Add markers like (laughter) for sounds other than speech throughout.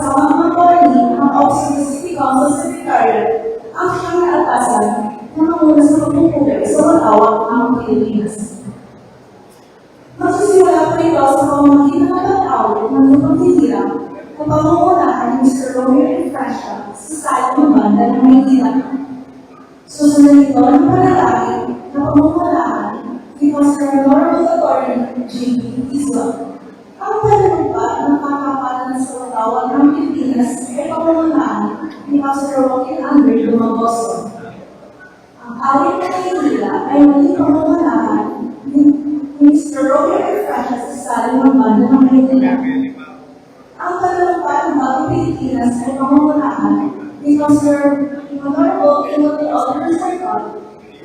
mga attorney, ang Office City Council Secretariat, ang siyang naatasan na manguna sa pagpupulay sa matawag ng Pilipinas. Mr. Honorable Timothy Aldrin Sarkot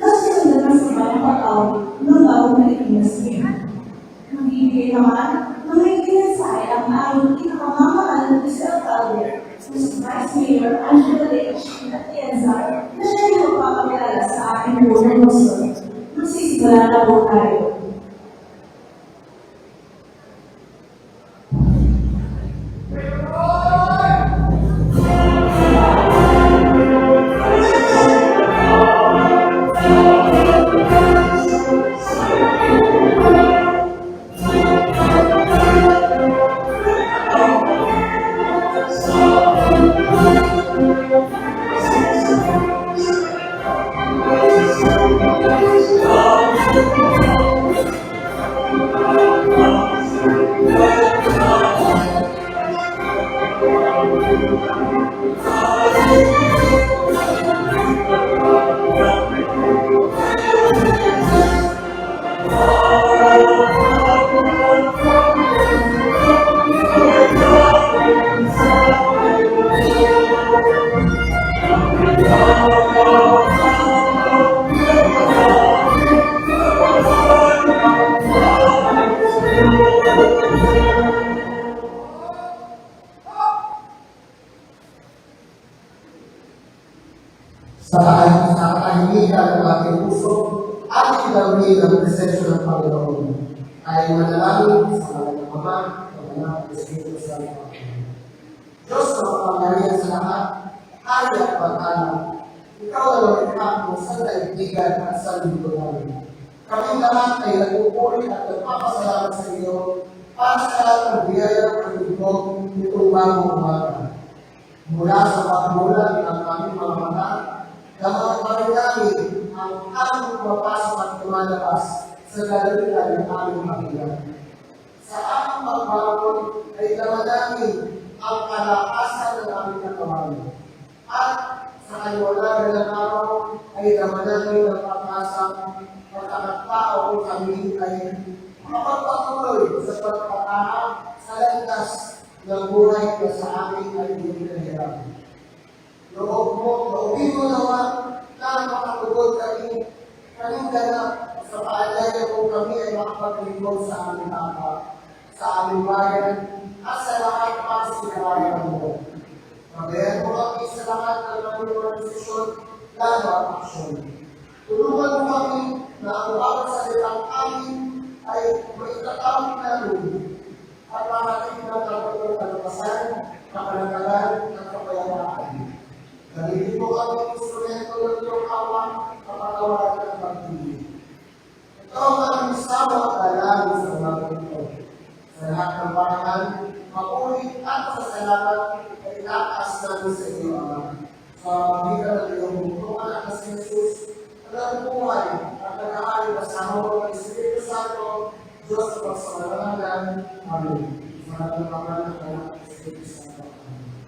na sinundan ng sibayang pag-awit ng bagong Pilipinas. Magbibigay naman ng may kinasay ang aming pinakamamahal na Mr. Alcalde, Mr. Vice Mayor Angela H. Atienza, na siya yung magpapakilala sa aking unang lungsod. Magsisimula na po tayo. Ng Ama, ng Anak, at Espiritu Santo. Diyos na makapangyarihan sa lahat, kaya at pag-anak, ikaw ang lumikha kung sa kaibigan at sa linggo namin. Kami lahat ay nagpupuri at nagpapasalamat sa iyo para sa lahat ng biyaya at lingkod nitong bagong umaga. Mula sa pagmulat ng aming mga mata, Dapat namin ang aming pumapasok at lumalabas sa galeriya ng aming pamilya. Sa aming pagbagon ay dama namin ang kalakasan ng aming katawan. At sa kaliwanagan ng araw ay dama namin ang pag-asang pagkakatao kung kami ay makapagpatuloy sa pagpapahal sa landas ng buhay na sa amin ay hindi kahirapan. Loob mo, loobin mo naman na makatugod kami, kaming ganap sa paalaya kung kami ay makapaglingkod sa aming tapa, sa aming bayan, at sa lahat para sa sinawayan mo. Magayan mo kami sa lahat ng mga desisyon, lalo at aksyon. Tulungan mo kami na ang bawat salitang amin ay maitatawid na lubi at marating ng kapatong kalakasan, kapanagalan, at kapayapaan. Nalilito mo kami instrumento ng iyong awa, kapatawaran at pagpili. Ito ang aming sama at dalangin sa mga. Sa lahat ng bayan, mapulit at pasasalamat ay itaas namin sa iyo, Ama. Sa pagbigan ng iyong butong anak na si Jesus, ang buhay at nag-aari kasama mo ng Espiritu Santo, Diyos sa pagsamalanan. Amen. Sa lahat ng pangalan ng anak at Espiritu Santo. Amen.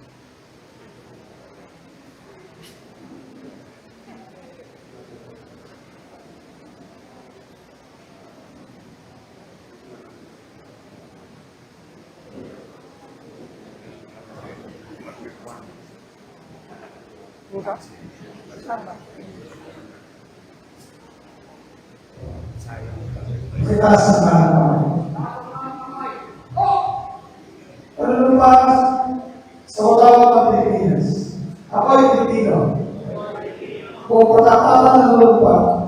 Kita sa Panginoon. Panunumpas sa utawang ng Pilipinas. Ako ay Pilipino. Kung patakalan ng lupa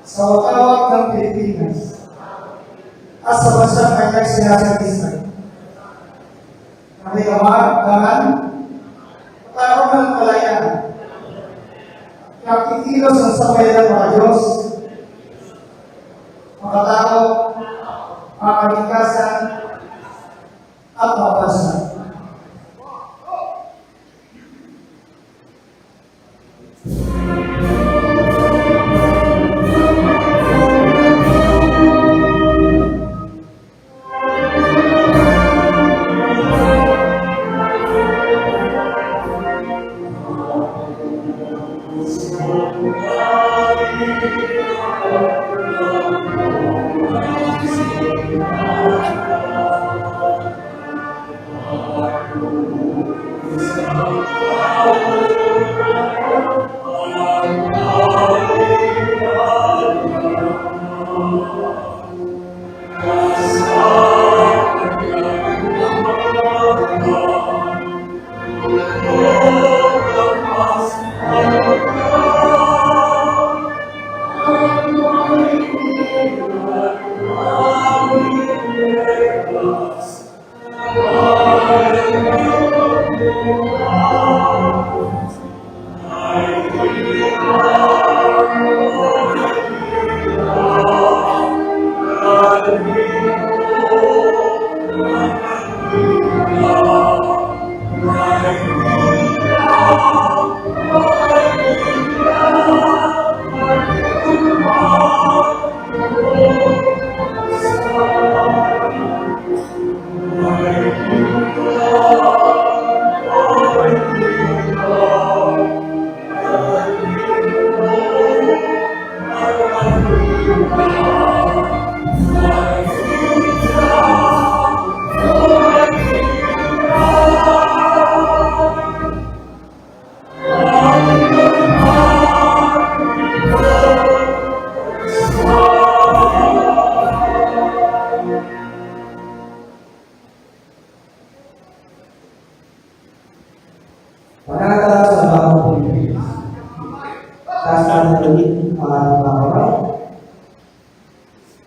sa utawang ng Pilipinas at sa bansang kanyang sinasagisay. na may kamarapdaman, karoon ng kalayaan, nakikilos ang sambayan ng mga Diyos, makatao, makaligtasan, at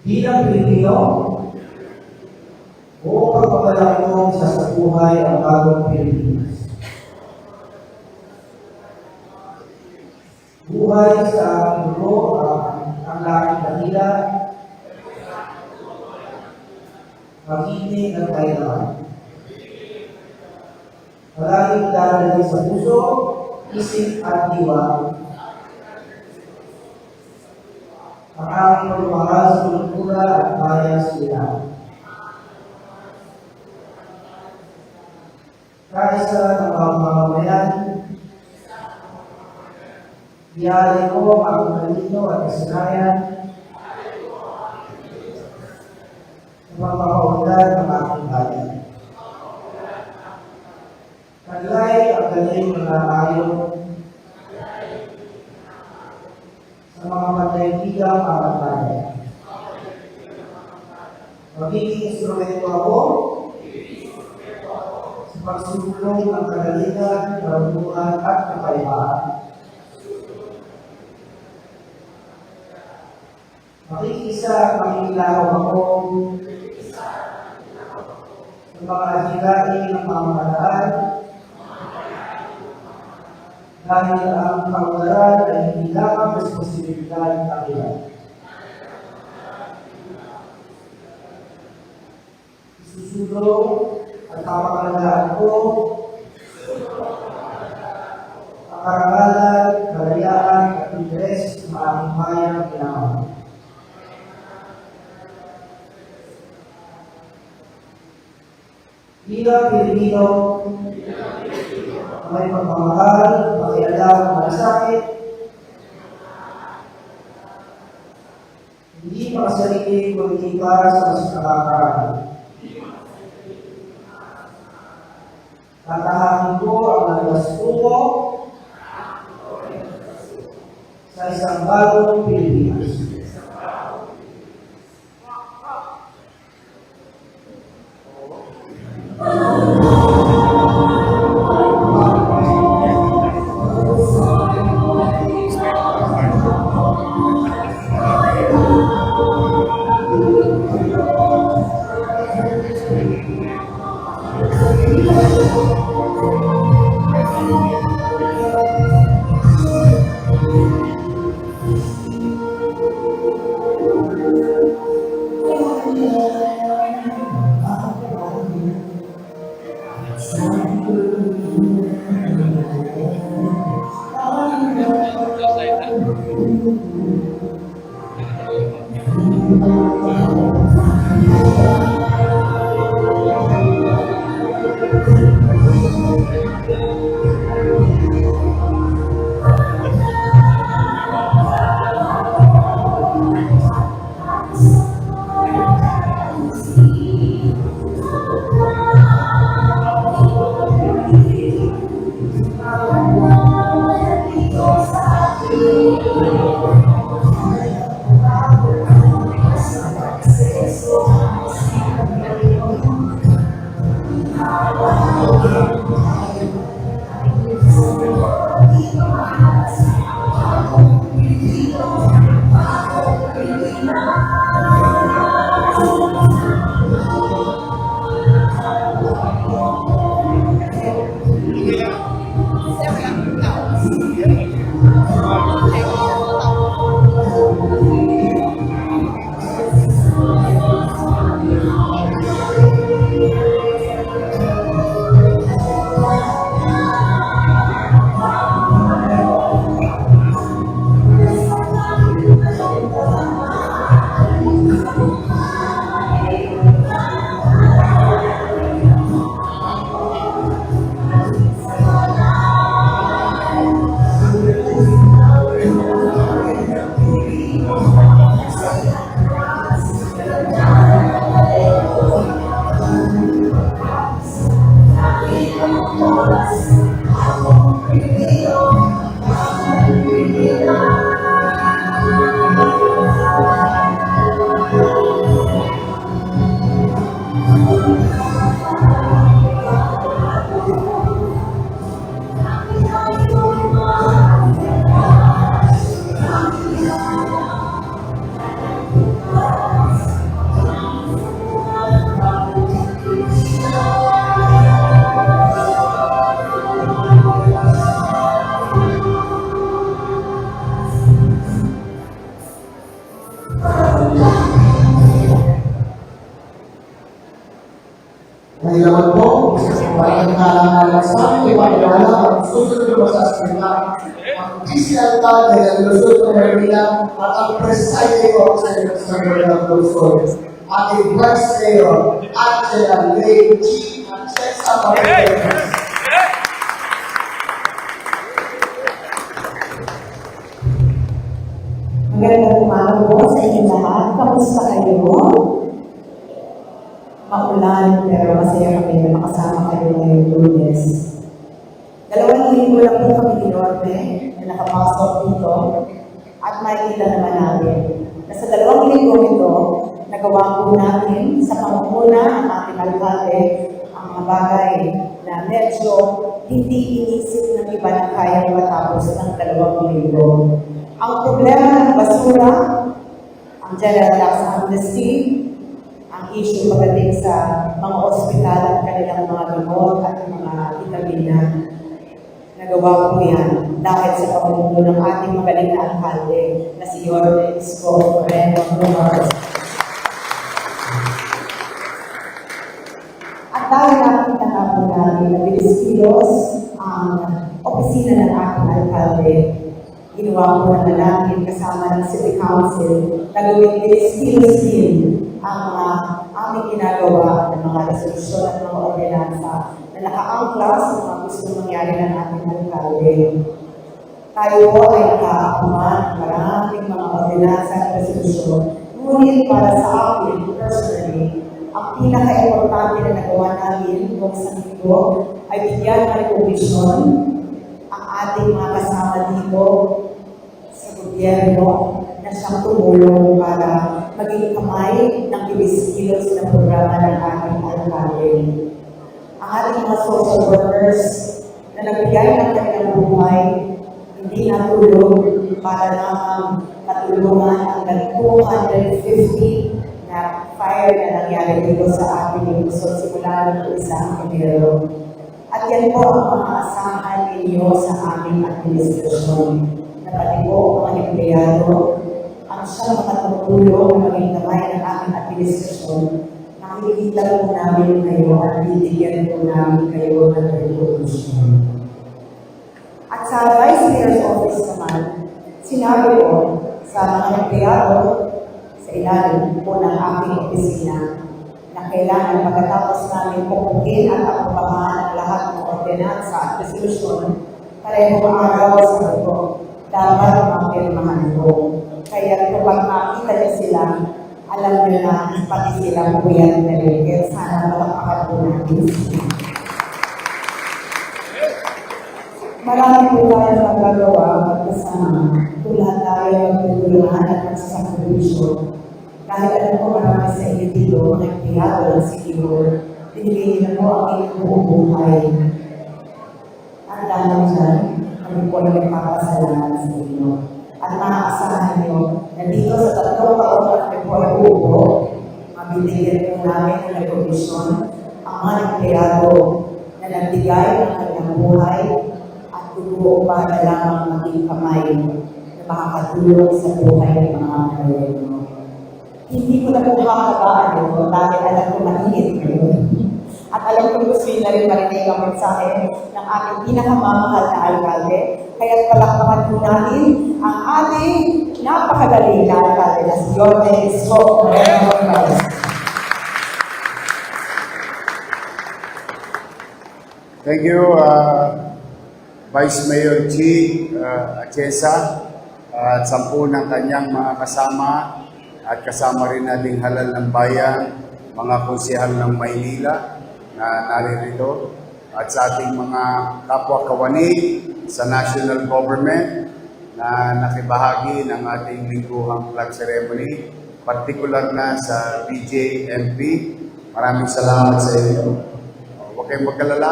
Bilang Pilipino, buong pagpapalang mo sa sa buhay ang bagong Pilipinas. Buhay sa mundo ang ang laking kanila, magiting at kailangan. Maraming dadalhin sa puso, isip at diwa. Ang aking pagmamahal sa kultura at bayan sila. Kaisa ng mga mamamayan, Iyali ko ang talino at kasanayan sa pagpapaunlad ng aking bayan. Taglay ang galing mga ayon sa mga magkaibigang mga bayan. Magiging instrumento ako sa pagsulong ng kagalingan, karunungan at kapayapaan. Makikisa at makikilaw ako sa mga adhikain ng pamahalaan dahil ang kaunlaran ay hindi lamang responsibilidad ng ilan. Isusulong at kapakalandaan ko ang karangalan, kalayaan at interes ng aking bayan pinamahal. Bilang Pilipino, may pagmamahal, pakialam, malasakit, hindi makasarili kundi para sa mas nakakarami. Tatahakin ko ang naglas tungo sa isang bagong Pilipinas. Pisyalta ng Luzon, Maynila at ang presiding officer sa Maynila Luzon. Ating Vice Mayor, Angela Lay G. Atchesa Martinez. Magandang umaga po sa inyong lahat. Kamusta kayo? Maulan pero masaya kami na makasama kayo ngayong lunes. Dalawang linggo lang po kami ni Norte na nakapasok dito at makikita naman natin na sa dalawang linggo ito, nagawa po natin sa pamumuna ng ating alkalde ang mga bagay na medyo hindi inisip ng iba na kaya matapos ng dalawang linggo. Ang problema ng basura, ang general tax amnesty, ang issue pagdating sa mga ospital at kanilang mga gamot at mga vitamina. Nagawa ko yan dahil sa pamumuno ng ating magaling na alkalde na si Yorme Isko Moreno Rojas. At dahil nakita nga po natin na bilis kilos ang opisina ng ating alkalde, ginawa ko na natin kasama ng City Council na gawing bilis kilos din ang mga aming ginagawa ng mga resolusyon at mga ordinansa na nakaangkla sa mga gusto mangyari ng ating alkalde. Tayo po ay nakaakuman ng maraming mga ordinansa at resolusyon. Ngunit para sa akin, personally, ang pinaka-importante na nagawa namin kung sa linggo ay bigyan ng recognition ang ating mga kasama dito sa gobyerno na siyang tumulong para maging kamay ng kilos na programa ng ating alkalde. Ang ating mga social workers na nagbigay ng kanilang buhay, hindi natulog para lamang matulungan ang 250 na fire na nangyari dito sa ating Luzon simula ng isang Enero. At yan po ang mga asahan ninyo sa aming administrasyon. Na pati po mga empleyado siyang makatutulong na maging kamay ng aming administrasyon na makikita po namin kayo at bibigyan po namin kayo ng recognition. At sa Vice Mayor's Office naman, sinabi ko sa mga empleyado sa ilalim po ng aking opisina na kailangan pagkatapos namin pupukin at aprobahan ang lahat ng ordinansa at resolusyon parehong araw sa ito dapat mapirmahan ko. Kaya kapag makita niyo sila, alam niyo na pati sila po yan na rin. Kaya sana malakpakan po natin sila. Marami po tayo magagawa magkasama. Tulad tayo magtutulungan at magsasakripisyo. Kahit alam ko marami sa inyo dito, mga empleyado ng City Hall, binigay niyo po ang inyong buong buhay. At dahil dyan, kami po ay nagpapasalamat sa inyo. At maaasahan niyo na dito sa tatlong taon na kami po ay uupo, mabibigyan po namin ng recognition ang mga empleyado na nagbigay ng kanilang buhay at dugo para lamang maging kamay na makakatulong sa buhay ng mga Pilipino. Hindi ko na po makakabaan ito dahil alam ko mainit kayo. At alam ko gusto na rin marinig ang mensahe ng ating pinakamamahal na alkalde. Kaya palakpakan po natin ang ating napakagaling na alkalde na si Yorme Morales. Thank you, uh, Vice Mayor G. Uh, Atiesa at sampu ng kanyang mga kasama at kasama rin nating halal ng bayan, mga konsehal ng Maynila na naririto at sa ating mga kapwa kawani sa national government na nakibahagi ng ating lingguhang flag ceremony, particular na sa BJMP. Maraming salamat sa inyo. Huwag kayong magkalala,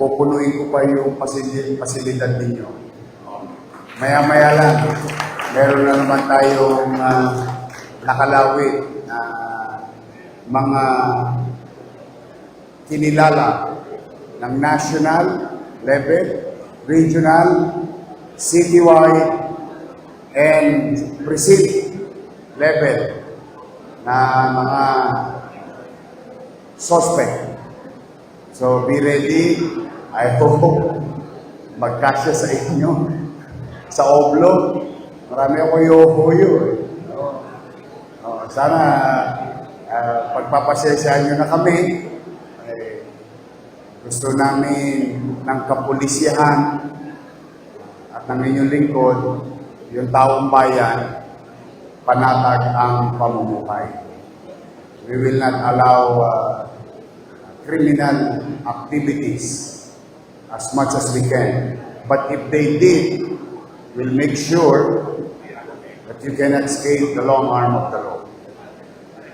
pupunuin ko pa yung pasil- pasilidad ninyo. Maya-maya lang, meron na naman tayong uh, nakalawit na mga kinilala ng national level, regional, citywide, and precinct level na mga suspect. So be ready. I hope magkasya sa inyo. (laughs) Sa Oblo, marami ako yohoyo. Eh. Oh, sana uh, pagpapasensyahan nyo na kami. Gusto namin ng kapulisyahan at ng inyong lingkod, yung taong bayan, panatag ang pamumuhay. We will not allow uh, criminal activities as much as we can. But if they did, we'll make sure that you cannot escape the long arm of the law.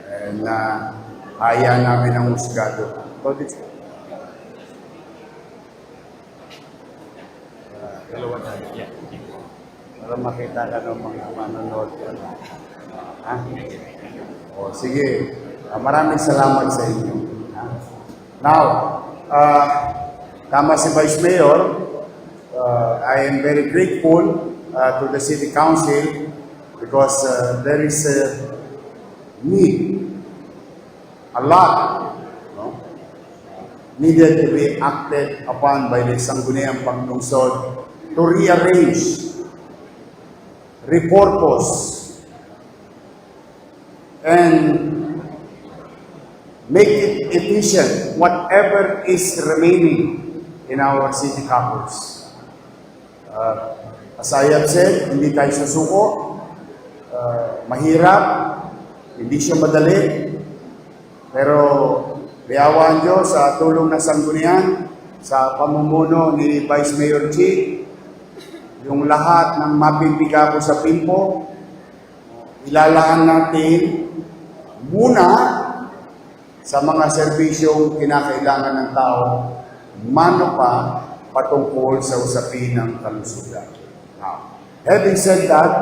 And uh, haya namin ang musgado. So, dalawa na. Para makita ka ng mga manonood. Ha? O, sige. Ah, maraming salamat sa inyo. Ha? Now, uh, tama si Vice Mayor, uh, I am very grateful uh, to the City Council because uh, there is a need, a lot, no? needed to be acted upon by the Sangguniang Panglungsod to rearrange, repurpose, and make it efficient, whatever is remaining in our city coffers. Uh, as I have said, hindi tayo susuko, uh, mahirap, hindi siya madali, pero Biyawaan Diyos sa tulong ng sanggunian, sa pamumuno ni Vice Mayor G, yung lahat ng mapipiga ko sa Pimpo, ilalaan natin muna sa mga serbisyong kinakailangan ng tao, mano pa patungkol sa usapin ng kalusugan. Now, having said that,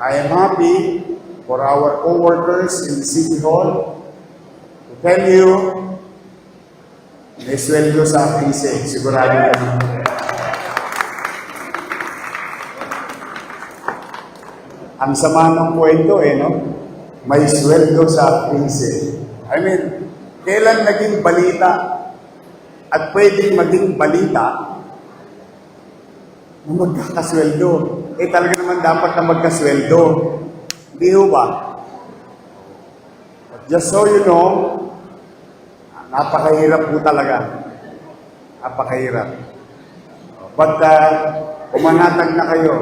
I am happy for our co-workers in the City Hall to tell you, may sweldo sa aking sake, sigurado ka. Ang sama ng kwento eh, no? May sweldo sa sake. I mean, kailan naging balita at pwedeng maging balita na magkakasweldo. Eh talaga naman dapat na magkasweldo. Hindi ho ba? But just so you know, napakahirap po talaga. Napakahirap. But uh, pumanatag na kayo.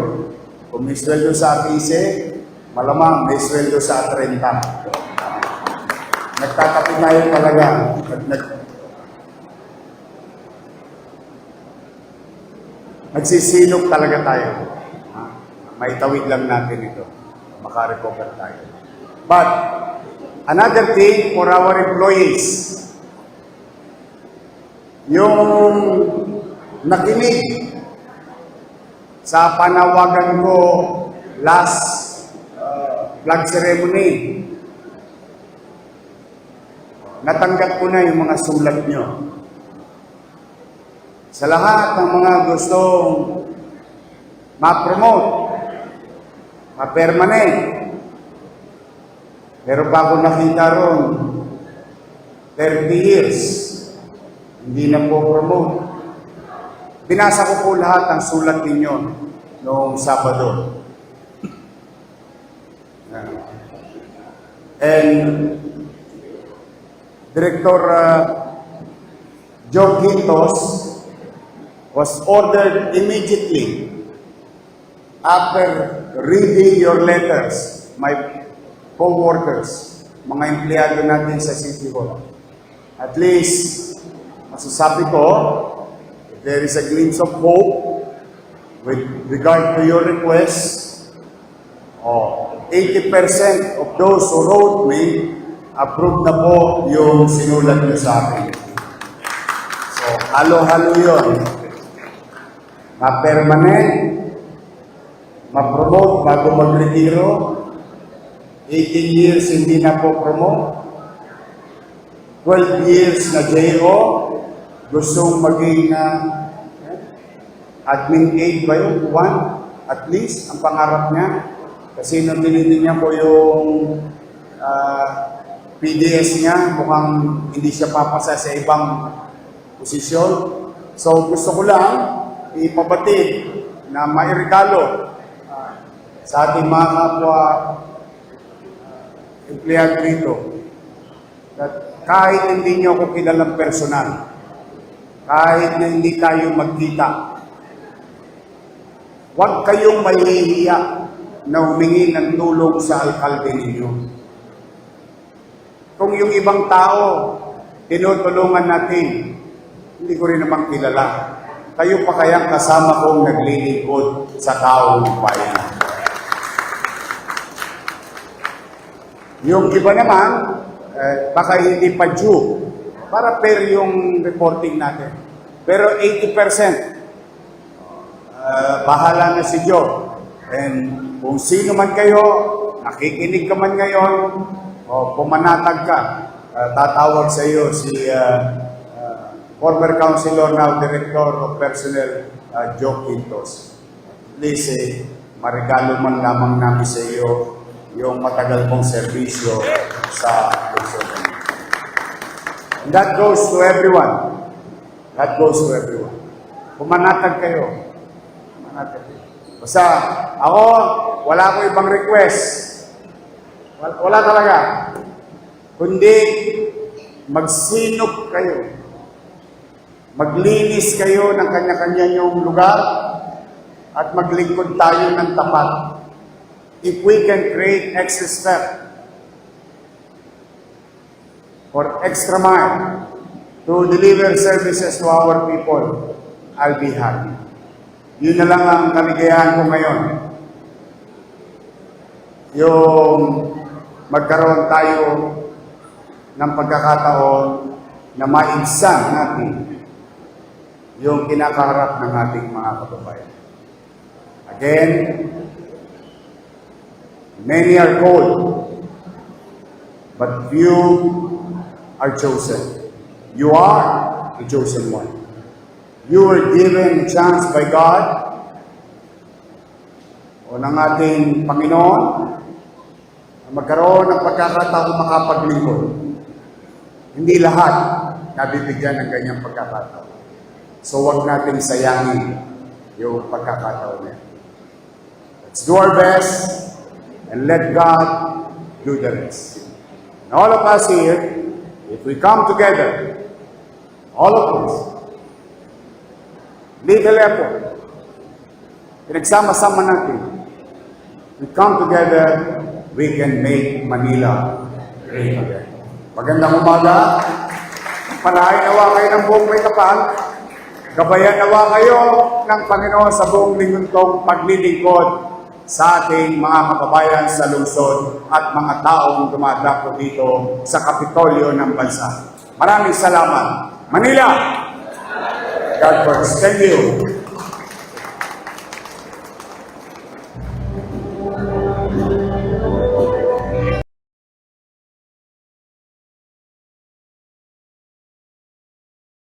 Kung may sweldo sa 15, malamang may sweldo sa 30. Nagkakapinayan talaga. Nag, nag, nagsisilok talaga tayo. May tawid lang natin ito. Makarecover tayo. But, another thing for our employees, yung nakinig sa panawagan ko last uh, flag ceremony, natanggap ko na yung mga sulat nyo. Sa lahat ng mga gustong ma-promote, ma-permanent, pero bago nakita ron, 30 years, hindi na po promote. Binasa ko po lahat ng sulat ninyo noong Sabado. And Director uh, Joe Quintos was ordered immediately after reading your letters, my co-workers, mga empleyado natin sa City Hall. At least, masasabi ko, there is a glimpse of hope with regard to your request, oh, 80% of those who wrote me approved na po yung sinulat nyo sa akin. So, halo-halo yun. Ma-permanent, ma-promote bago mag-retiro, 18 years hindi na po promote, 12 years na JO, gustong maging uh, admin aid ba yun? One, at least, ang pangarap niya. Kasi nung tinitingnan ko yung ah, PDS niya, mukhang hindi siya papasa sa ibang posisyon. So gusto ko lang ipabatid na mairegalo ah, sa ating mga kapwa uh, empleyado rito that kahit hindi niyo ako kilalang personal, kahit na hindi tayo magkita, huwag kayong mahihiya na humingi ng tulong sa alkalde ninyo. Kung yung ibang tao, tinutulungan natin, hindi ko rin naman kilala. Kayo pa kayang kasama kong naglilingkod sa taong bayan. Yung iba naman, eh, baka hindi pa due. Para fair yung reporting natin. Pero 80%, uh, bahala na si Joe. And kung sino man kayo, nakikinig ka man ngayon, o pumanatag ka, uh, tatawag sa iyo si uh, uh, former councilor, now director of personnel, uh, Joe Quintos. Please, eh, marigalo man lamang namin sa iyo yung matagal mong serbisyo sa Luzon. That goes to everyone. That goes to everyone. Pumanatag kayo. Pumanatag kayo. Basta, ako, wala ko ibang request. Wala, wala talaga. Kundi, magsinop kayo. Maglinis kayo ng kanya-kanya yung lugar at maglingkod tayo ng tapat. If we can create extra step for extra mile to deliver services to our people, I'll be happy. Yun na lang ang kaligayahan ko ngayon. Yung magkaroon tayo ng pagkakataon na maigsan natin yung kinakaharap ng ating mga kababayan. Again, many are called, but few are chosen. You are the chosen one. You were given a chance by God o ng ating Panginoon na magkaroon ng pagkakataong makapaglingkod. Hindi lahat nabibigyan ng ganyang pagkakataon. So huwag natin sayangin yung pagkakataon na. Let's do our best and let God do the rest. And all of us here, if we come together, all of us, little effort, pinagsama-sama natin, we come together, we can make Manila great again. Magandang umaga. Panahay nawa kayo ng buong may kapal. Gabayan nawa kayo ng Panginoon sa buong lingkong paglilingkod sa ating mga kababayan sa lungsod at mga taong dumadako dito sa Kapitolyo ng bansa. Maraming salamat. Manila! God first. Thank you.